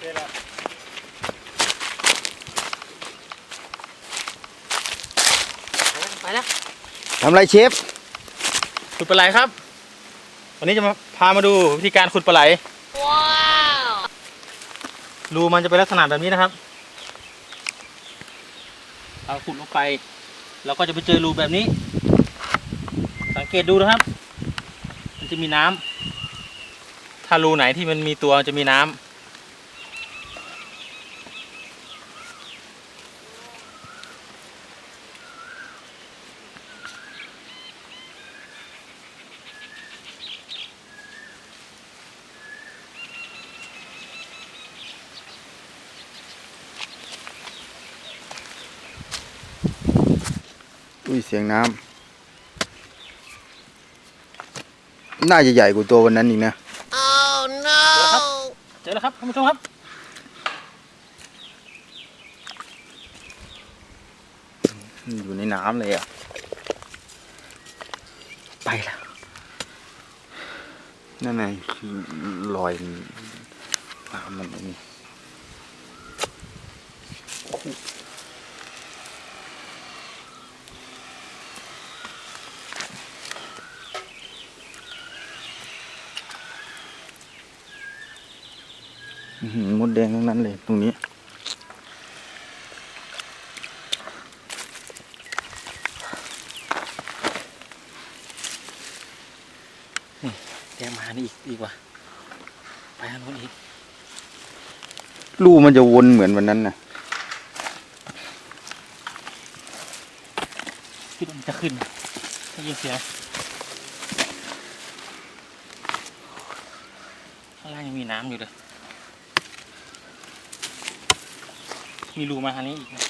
เจอแล้วไปแล้วทำไรเชฟขุดปลาไหลครับ วันนี้จะมาพามาดูวิธีการขุดปลาไหล ว้าวรูมันจะเป็นลักษณะแบบนี้นะครับ เราขุดลงไป เราก็จะไปเจอรูแบบนี้ สังเกตดูนะครับ มันจะมีน้ำถ้ารูไหนที่มันมีตัวมันจะมีน้ำ อุ้ยเสียงน้ำน่าจะใหญ่กว่าตัววันนั้นอีกนะ oh no เจอแล้วครับท่านผู้ชมครับ อยู่ในน้ำเลยอะ ไปแล้ว นั่นไงคือรอยน้ำมันนี่อื้อหือ มดแดงทั้งนั้นเลยตรงนี้แกมานี่อีกดีกว่าไปทางโน้นอีกลูกมันจะวนเหมือนวันนั้นนะคิดว่ามันจะขึ้นได้ยินเสียงข้างล่างยังมีน้ำอยู่เลย มีรูมาทางนี้อีกนะ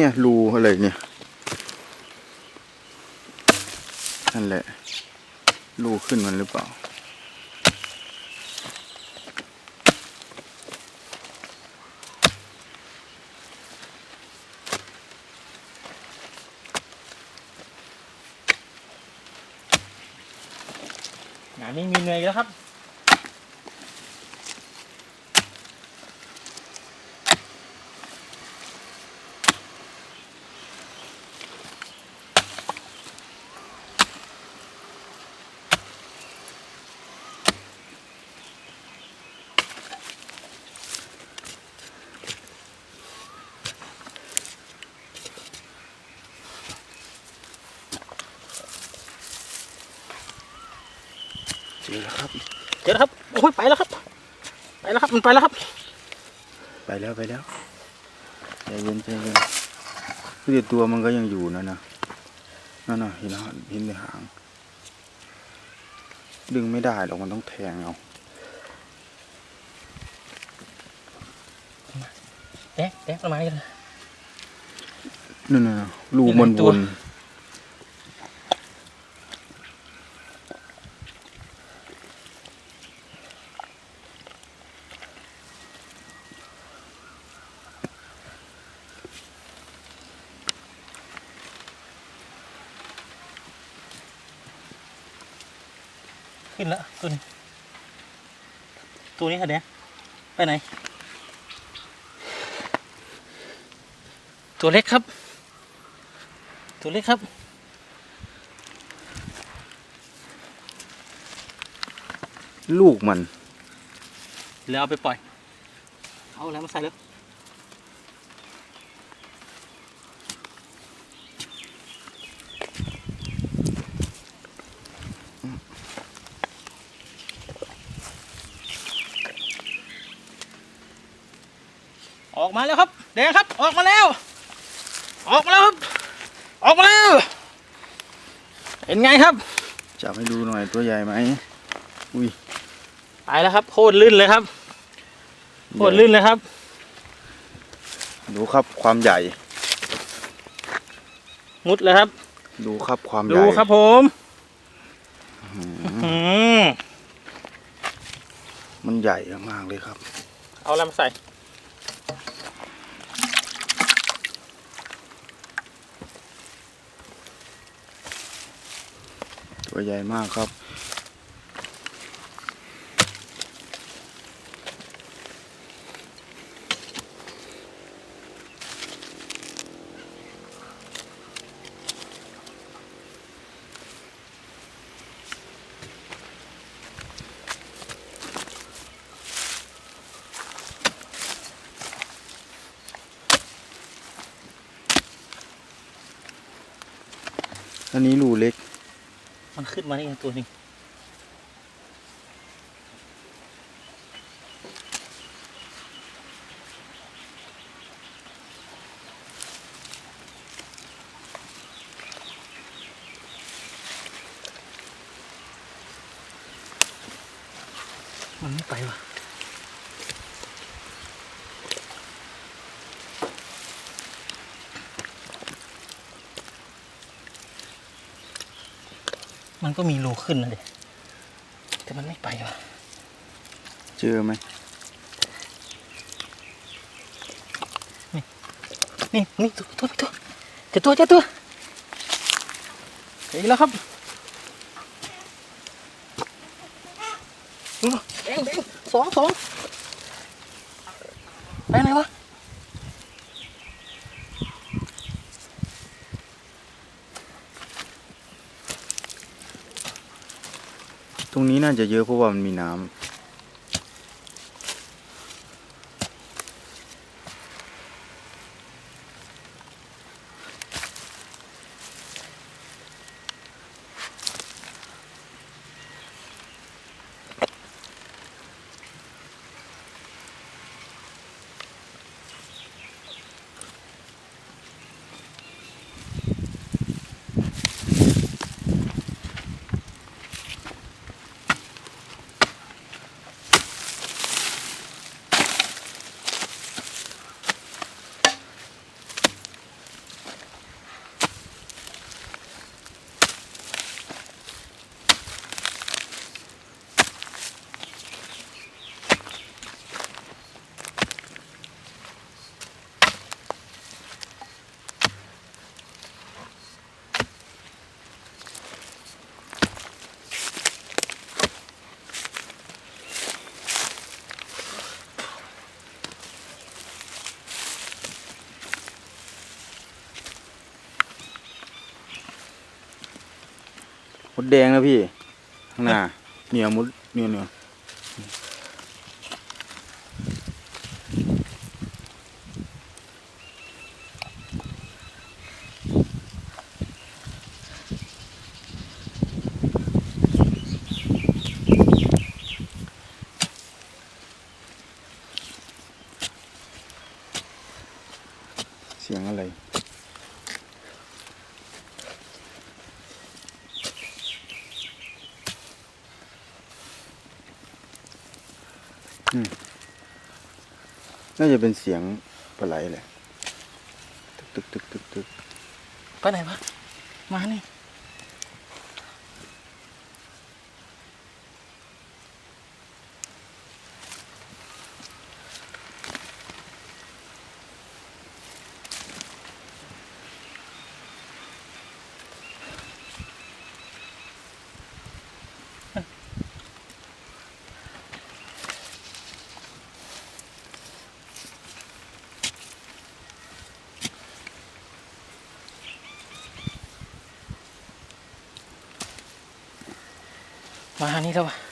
เนี่ยรูอะไรเนี่ยนั่นแหละรูขึ้นมันหรือเปล่า งานนี้มีเหนื่อยแล้วครับ เจอแล้วครับ เจอแล้วครับโอ้ยไปแล้วครับ ไปแล้วครับมันไปแล้วครับ ไปแล้วไปแล้วใจเย็นใจเย็นคือแต่ตัวมันก็ยังอยู่นะนะนั่นน่ะเห็นแล้วเห็นแต่หาง ดึงไม่ได้หรอกมันต้องแทงเอาแต๊กแต๊กประมาณนี้เลยนั่นน่ะรูมันเห็นไหมตัววน ตัวนี้ ตัวนี้ค่ะเดี๋ยวไปไหน ตัวเล็กครับ ตัวเล็กครับ ลูกมัน แล้วเอาไปปล่อย เอาแล้วมาใส่เลย มาแล้วครับแดงครับ ออกมาแล้ว ออกมาแล้วครับ ออกมาแล้ว เห็นไงครับ จับให้ดูหน่อยตัวใหญ่ไหมอุ้ยไปแล้วครับโคตรลื่นเลยครับโคตรลื่นเลยครับ ดูครับความใหญ่ มุดเลยครับ ดูครับความใหญ่ดูครับผมอืมอืมมันใหญ่มากเลยครับ เอาอะไรมาใส่ ตัวใหญ่มากครับ อันนี้รูเล็ก มัน ขึ้นมาได้ยังตัวหนึงมันไม่ไปว่ะ มันก็มีรูขึ้นนะเด็แต่มันไม่ไปว่ะเจอไหมนี่นี่ตัวตัวตัวเจะตัวเจะตัวเห็นแล้วครับดูแดงแดงสองสองไปไหนวะ ตรงนี้น่าจะเยอะเพราะว่ามันมีน้ำ มดแดงนะพี่ข้างหน้าเนี่ยมดเนี่ยเนี่ย น่าจะเป็นเสียงปลาไหลแหละตึกตึกตึกตึกตึก ไปไหนวะมานี่ มานี่แล้ววะ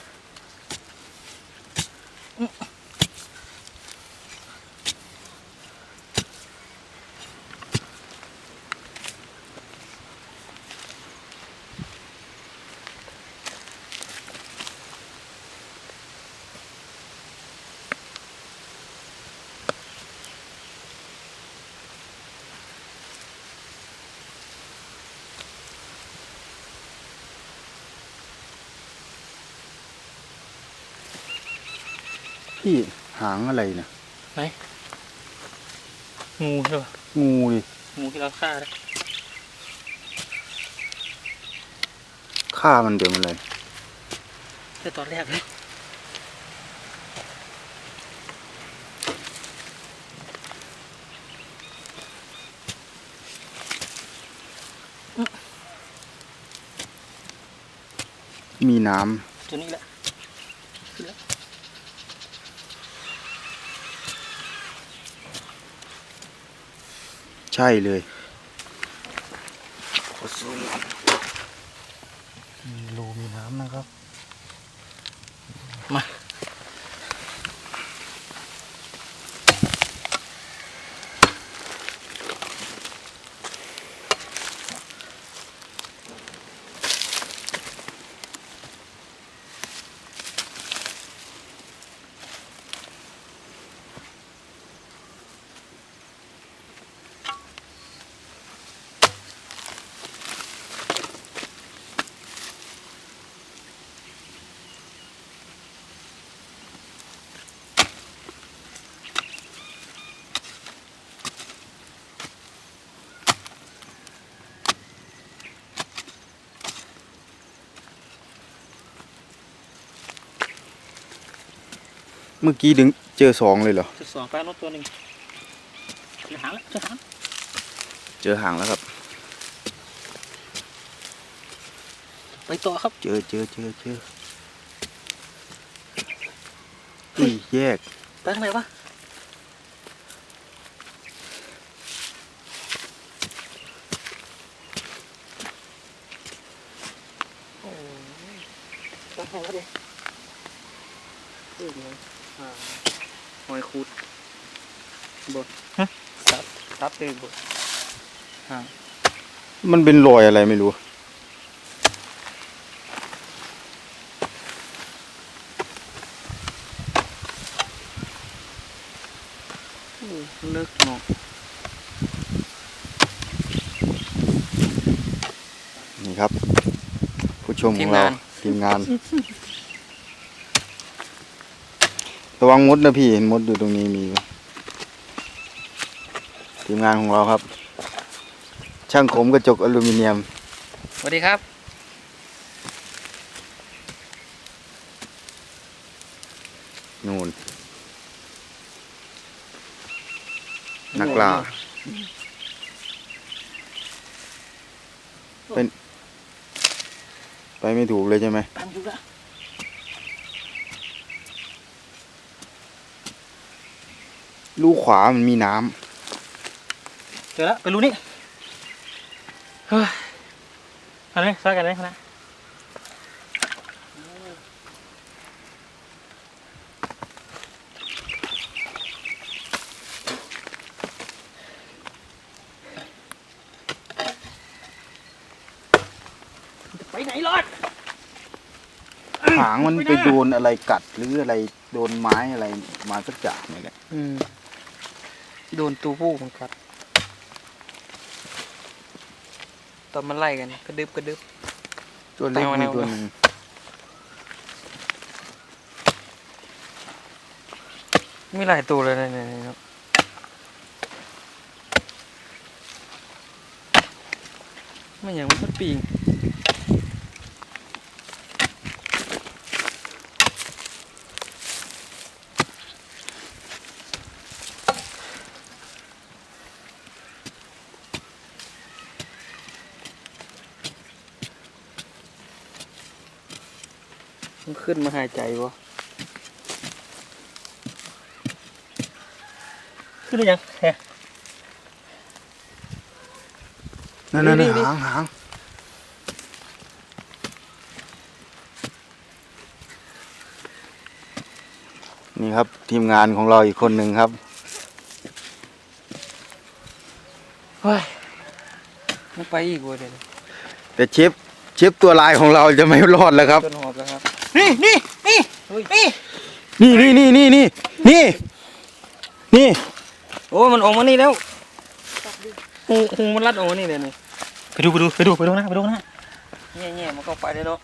พี่หางอะไรนะงูใช่ปะงูดิงูที่เราฆ่าได้ฆ่ามันเดี๋ยวมันเลยแต่ตอนแรกเลยมีน้ตัวนี้แหละ ช่เลย เมื่อกี้ดึงเจอสองเลยเหรอจุดสองแปลรถตัวหนึ่งเจอหางแล้วเจอหางเจอหางแล้วครับ ไปต่อครับเจอเจอเจอเจออุ้ยแยกไปทางไหนวะโอ้ยไปทางไหนวะเด็กเออเนี่ยอ่า หอยคูดบดฮะซับซับเลยบดมันเป็นรอยอะไรไม่รู้โอ้เลิกเนาะนี่ครับ ผู้ชมขทีองมเรางานทีมงาน ระวังมดนะพี่เห็นมดอยู่ตรงนี้มีอยู่ทีมงานของเราครับ ช่างขมกระจกอลูมิเนียมสวัสดีครับ นู่น นักล่า เป็น ไปไม่ถูกเลยใช่ไหมตามอยู่ละ ลูกขวามันมีน้ำเจอแล้วไปรู้นี่เฮ้ยเอันนี้ซักกันเลยนะจะไปไหนรอดหางมันไปโดนอะไรกัดหรืออะไรโดนไม้อะไรมาสักอย่างนี่แหละ อืม โดนตัวผู้มันกัดตอนมันไล่กันกระดึบกระดึบ ตัวเล็กเอามีแนวตัวหนึ่งมีหลายตัวเลยเนี่ยเนี่ยครับไม่อย่างมันก็ปีง ขึ้นมาหายใจวะขึ้นหรือยังแฮะนั่นนั่นนี่นี่หางหางนี่ครับ ทีมงานของเราอีกคนหนึ่งครับเฮ้ยมันไปอีกเว้ยเดี๋ยวแต่เชฟเชฟตัวลายของเราจะไม่รอดแล้วครับ จนหอ บแล้วครับนี่นี่นี่เฮ้ยนี่นี่นี่นี่นี่นี่นี่โอ้ยมันออกมานี่แล้วหูหูมันรัดออกมานี่เลยนี่ไปดูไปดูไปดูไปดูนะไปดูนะแง่ๆมันก็ไปได้เนาะ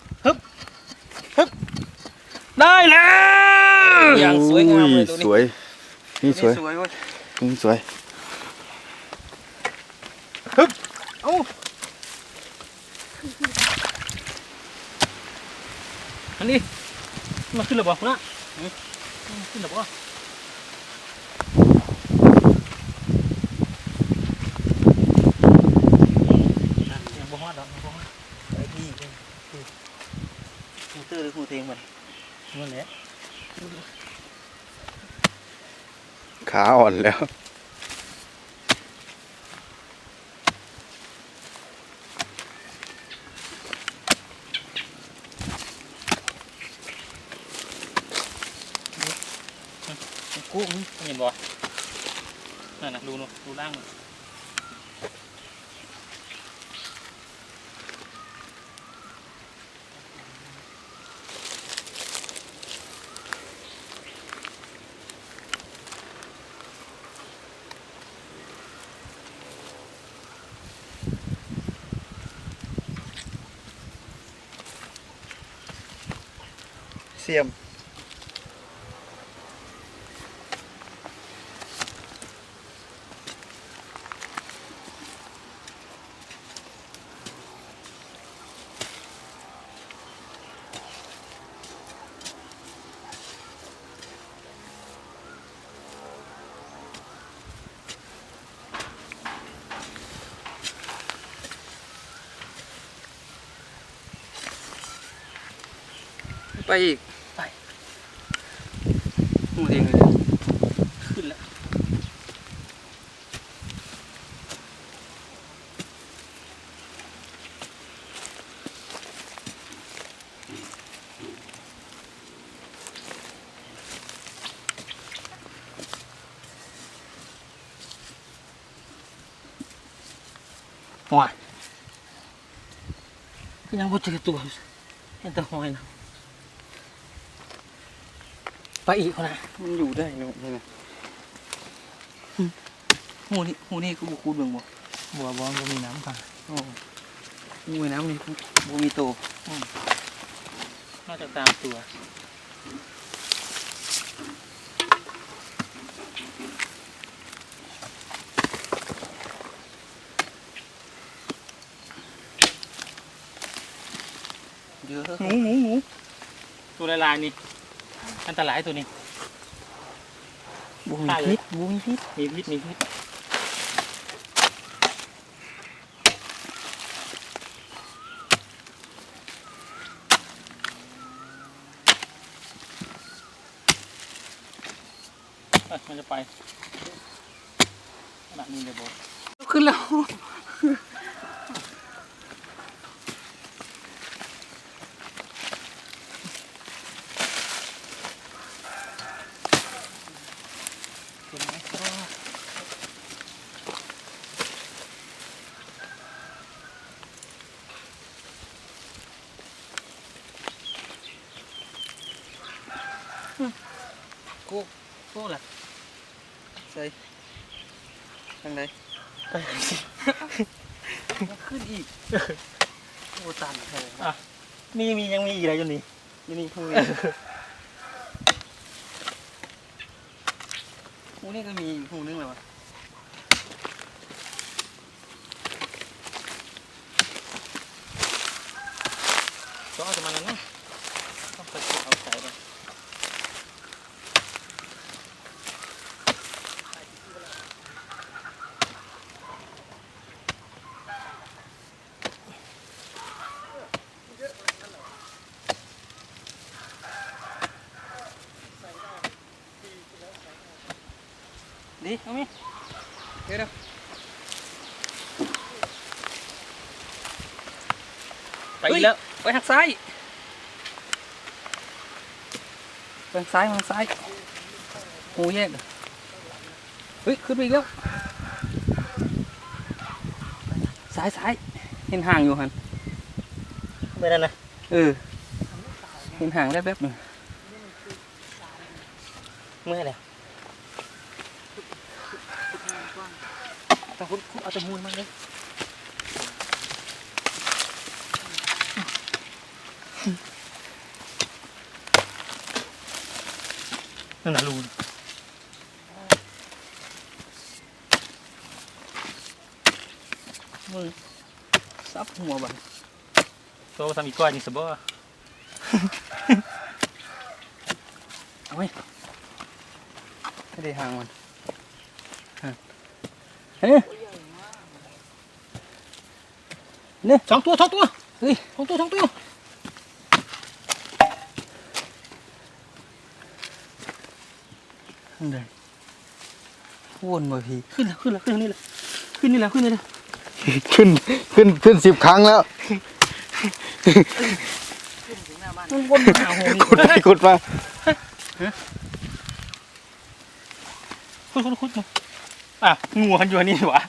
ได้แล้วอย่างสวยงามเลยตัวสนี้วยนี่สวยสวยเว้ยนี่สวยเอ้า อันนี้มาขึ้นหรือเปล่านะอืมมันขึ้นหรือเปล่าอะยังบ่ฮอดอกยังบ่ฮอดไปที่คูเตอร์หรือคูเทงมันนั่นแหละขาอ่อนแล้ว กู้มึงเห็นบ่ นั่นน่ะดูนู่นดูล่าง ไปอีก ไปหูเองเลยขึ้นแล้วว้ายก็ยังบ่เจอตัวเห็นแต่หอยนะ ไปอีกคนนะมันอยู่ได้เนอะนี่ไงหูนี่หูนี่คือบุคูดเบิ่งบ่บัวบอลก็มีน้ำค่ะโอ้หูไว้น้ำนี่บ่มีโตน่าจะตามตัว เยอะหนูหนูหนูตัวลายลายๆนี่ อันตรายตัวนี้บ่มีพิษบ่มีพิษมีพิษมีพิษเอ้ยมันจะไปขนาดนี้เลยบอสขึ้นแล้ว คุณไหมก็กูกูล่ะ ใส่ทางไหน ไปไหนสิ ขึ้นอีก โอ้ตันแท้อะ มีมียังมีอีกอะไรอยู่นี่นี่นี่หูนี่หูนี่ก็มีอีกหูนึงเลยวะ ก็เอาจะมานั่นนะต้องไปเอาใส่ไป ดีเอาไหมเดี๋ยวเดี๋ยวไปอีกแล้วไปทางซ้ายไปทางซ้ายทางซ้ายหูแยกเหรอเฮ้ยขึ้นไปอีกแล้วซ้ายซ้ายเห็นห่างอยู่หันไปนั่นนะเออเห็นห่างได้แป๊บหนึ่งเมื่อยแล้ วแต่คุณคุณเอาจมูกมาเลยนั่นนะรูมึงซับหัวบันโตทำอีกก้อนนี่สบอเอาไว้ไม่ได้ห่างมันห่าง เฮ้ยสองตัวสองตัวเฮ้ยสองตัวสองตัวข้างใดวนมาพี่ขึ้นแล้วขึ้นแล้วขึ้นนี่แหละขึ้นนี่แหละขึ้นนี่แหละขึ้นขึ้นขึ้นสิบครั้งแล้วมันวนมาหาโหงขุดไปขุดมาคุดคุดคุดมา อะงูหันอยู่อันนี่หวะ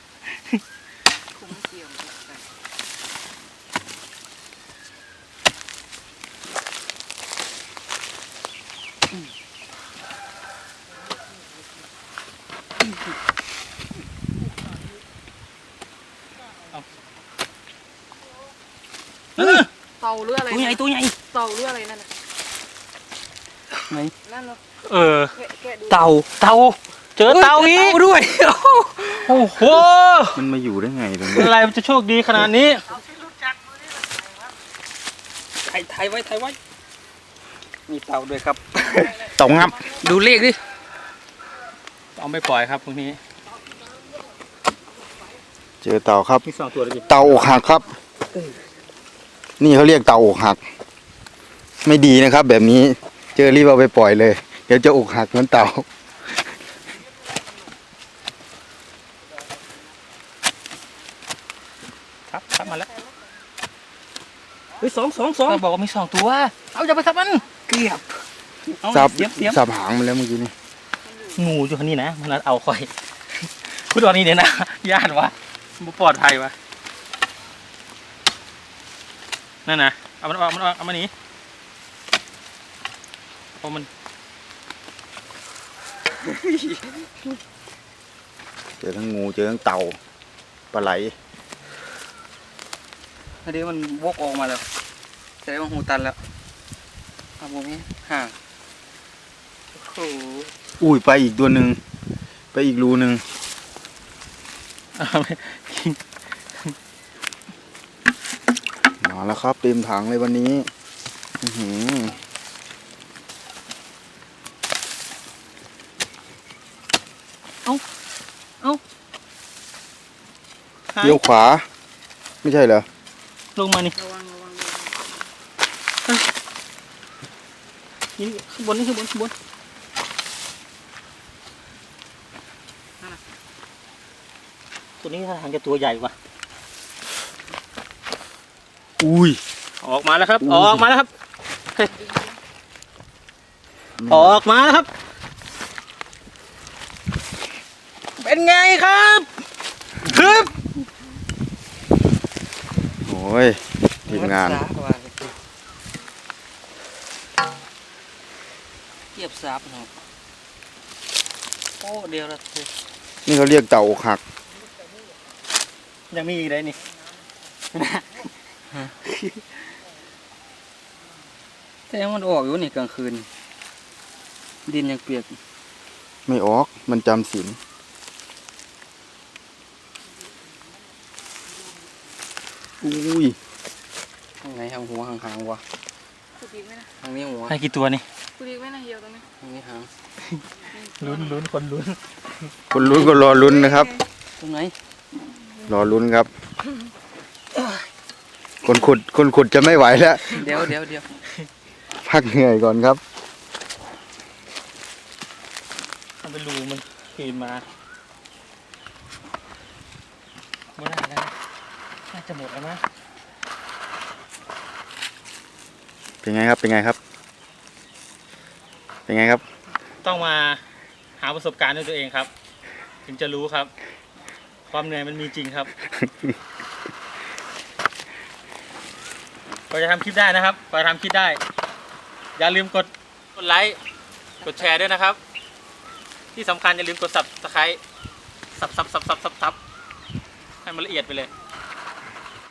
เต่าหรืออะไรตัวใหญ่ตัวใหญ่เต่าหรืออะไรนั่นน่ะไหนนั่นเหรอเออแกะแกะดูเต่าเตา เจอเตาอีกด้วย โอ้โห มันมาอยู่ได้ไงตรงเป็นนี้อะไรมันจะโชคดีขนาดนี้ไทยไทยไว้ไทยไว้ มีเต่าด้วยครับเต่างับ ดูเลขดิ เอาไม่ปล่อยครับพวกนี้ เจอเต่าครับ มีสองตัวเลยดิเต่าอกหักครับ นี่เขาเรียกเต่าอกหัก ไม่ดีนะครับ แบบนี้ เจอรีบเอาไปปล่อยเลย เดี๋ยวจะอกหักเหมือนเต่า ครับครับมาแล้ว เฮ้ยสองสองสองเราบอกว่ามีสองตัว เอาอย่าไปทับมันเกือบเอาสับเสียบเสียบสับหางมันแล้วเมื่อกี้นี่งูอยู่คนนี้นะมันเอาคอยคุณตอนนี้เนี่ยนะญาติวะบ่ปลอดภัยวะนั่นนะเอามันออกมันออกเอามันหนีเอามันเจอทั้งงูเจอทั้งเต่าปลาไหล อันนี้มันวกออกมาแล้วแสดงว่าหูตันแล้วเอาผมนี้ห่างโอ้โหอุ้ยไปอีกตัวหนึ่งไปอีกรูหนึ่งเอาไปมาแล้วครับเต็มถังเลยวันนี้อื้อหือเลี้ยวขวา ไม่ใช่เหรอ ลงมานี่ระวังระวังนี่ข้างบนนี่ข้างบนข้างบนตัวนี้ท่าทางจะตัวใหญ่กว่า อุ้ย ออกมาแล้วครับอุ้อยอกมาแล้วครับเฮ้ยออกมาแล้วครับ เป็นไงครับ ครับโอ้ยทีมงานสบว่ะเทียบซับเนาะโอ้เดียวละเธอนี่เขาเรียกเต่าอกหัก ยังมีอีกเลยนี่แต่ยังมันออกอยู่นี่กลางคืน ดินยังเปียก ไม่ออกมันจำศีล อุ้ยทางไหนทางหัวหางหางๆวะกูดีไหมนะทางนี้หัวให้กี่ตัวนี่กูดีไหมนะเฮียวตรงนี้ทางนี้หางลุ้นลุ้นคนลุ้น คนลุ้นก็รอลุ้นนะครับ ตรงไหน รอลุ้นครับ คนขุดคนขุดจะไม่ไหวแล้ว เดี๋ยวเดี๋ยวเดี๋ยวพักเหนื่อยก่อนครับมันเป็นรูมันขีนมาไม่ได้แล้วนะน่า จะหมดแล้วนะ เป็นไงครับ เป็นไงครับ เป็นไงครับ ต้องมาหาประสบการณ์ด้วยตัวเองครับ ถึงจะรู้ครับ ความเหนื่อยมันมีจริงครับก็จะทำคลิปได้นะครับก็จะทำคลิปได้ อย่าลืมกดกดไลค์ กดแชร์ด้วยนะครับ ที่สำคัญอย่าลืมกด subscribe สับสับสับสับสับสับให้มันละเอียดไปเลย